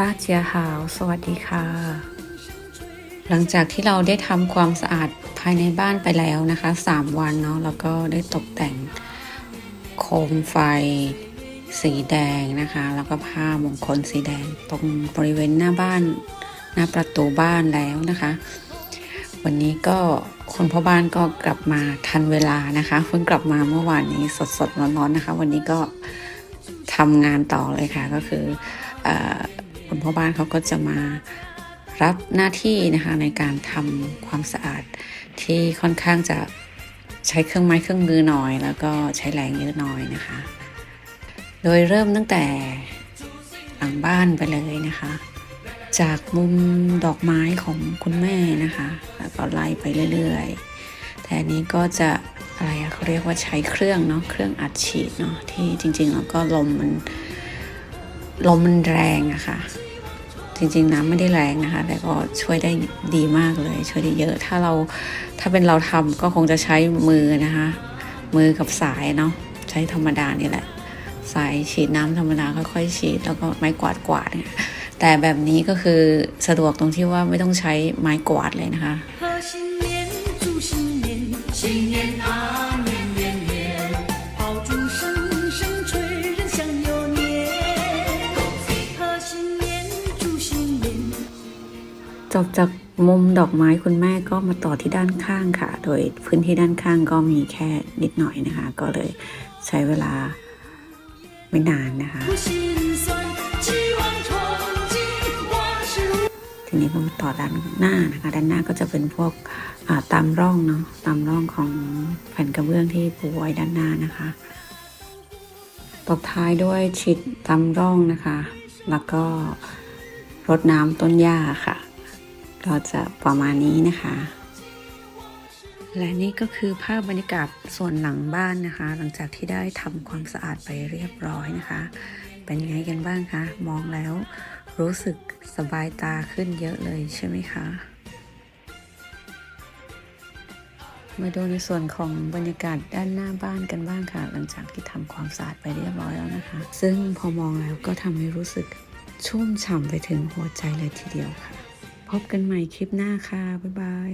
ตาเจียหาว สวัสดีค่ะ หลังจากที่เราได้ทำความสะอาดภายในบ้านไปแล้วนะคะ 3 วันเนาะแล้วก็ได้ตกแต่งโคมไฟสีแดงนะคะ แล้วก็ผ้ามงคลสีแดงตรงบริเวณหน้าบ้าน หน้าประตูบ้านแล้วนะคะ วันนี้ก็คนพ่อบ้านก็กลับมาทันเวลานะคะเพิ่งกลับมาเมื่อวานนี้สดๆร้อนๆนะคะ วันนี้ก็ทำงานต่อเลยค่ะก็คือเออ คุณพ่อบ้านเขาก็จะมารับหน้าที่นะคะในการทำความสะอาดที่ค่อนข้างจะใช้เครื่องไม้เครื่องมือหน่อย แล้วก็ใช้แรงเยอะหน่อยนะคะ โดยเริ่มตั้งแต่หลังบ้านไปเลยนะคะ จากมุมดอกไม้ของคุณแม่นะคะ แล้วก็ไล่ไปเรื่อยๆ แต่อันนี้ก็จะอะไรอะเขาเรียกว่าใช้เครื่องเนาะเครื่องอัดฉีดเนาะที่จริงๆแล้วก็ลมมัน ลมมันแรงอะค่ะ จริงๆน้ำไม่ได้แรงนะคะ แต่ก็ช่วยได้ดีมากเลย ช่วยได้เยอะ ถ้าเรา ถ้าเป็นเราทำก็คงจะใช้มือนะคะ มือกับสายเนาะ ใช้ธรรมดานี่แหละ สายฉีดน้ำธรรมดาค่อยๆฉีด แล้วก็ไม้กวาดกวาดเนี่ย แต่แบบนี้ก็คือสะดวกตรงที่ว่าไม่ต้องใช้ไม้กวาดเลยนะคะ 贺新年，祝新年，新年啊年年年，爆竹声 จบจากมุมดอกไม้คุณแม่ก็มาต่อที่ด้านข้างค่ะ โดยพื้นที่ด้านข้างก็มีแค่นิดหน่อยนะคะ ก็เลยใช้เวลาไม่นานนะคะ ทีนี้ก็มาต่อด้านหน้านะคะ ด้านหน้าก็จะเป็นพวกตามร่องเนาะ ตามร่องของแผ่นกระเบื้องที่ปูไว้ด้านหน้านะคะ ตบท้ายด้วยชิดตามร่องนะคะ แล้วก็รดน้ำต้นหญ้าค่ะ ก็จะประมาณนี้นะคะ และนี่ก็คือภาพบรรยากาศส่วนหลังบ้านนะคะ หลังจากที่ได้ทำความสะอาดไปเรียบร้อยนะคะ เป็นไงกันบ้างคะ มองแล้วรู้สึกสบายตาขึ้นเยอะเลยใช่ไหมคะ มาดูในส่วนของบรรยากาศด้านหน้าบ้านกันบ้างค่ะ หลังจากที่ทำความสะอาดไปเรียบร้อยแล้วนะคะ ซึ่งพอมองแล้วก็ทำให้รู้สึกชุ่มฉ่ำไปถึงหัวใจเลยทีเดียวค่ะ พบกันใหม่คลิปหน้าค่ะ บ๊ายบาย